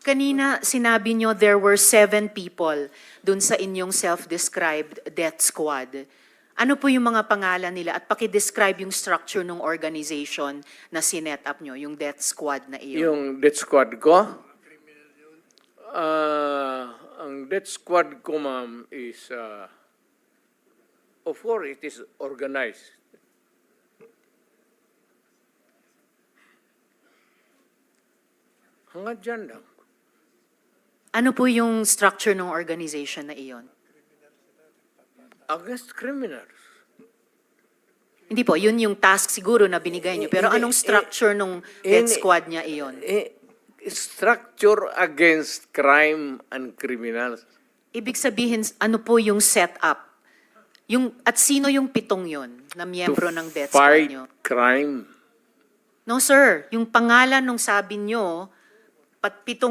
Kanina sinabi nyo there were seven people dun sa inyong self-described death squad. Ano po yung mga pangalan nila at paki-describe yung structure ng organization na sinet up nyo, yung death squad na iyon? Yung death squad ko, ah, ang death squad ko, ma'am, is, uh, of course, it is organized. Hanggang dyan lang. Ano po yung structure ng organization na iyon? Against criminals. Hindi po, yun yung task siguro na binigay nyo. Pero anong structure ng death ini- squad niya iyon? Structure against crime and criminals. Ibig sabihin, ano po yung setup? Yung, at sino yung pitong yon na miyembro ng death squad fight nyo? crime. No, sir. Yung pangalan nung sabi nyo, pat pitong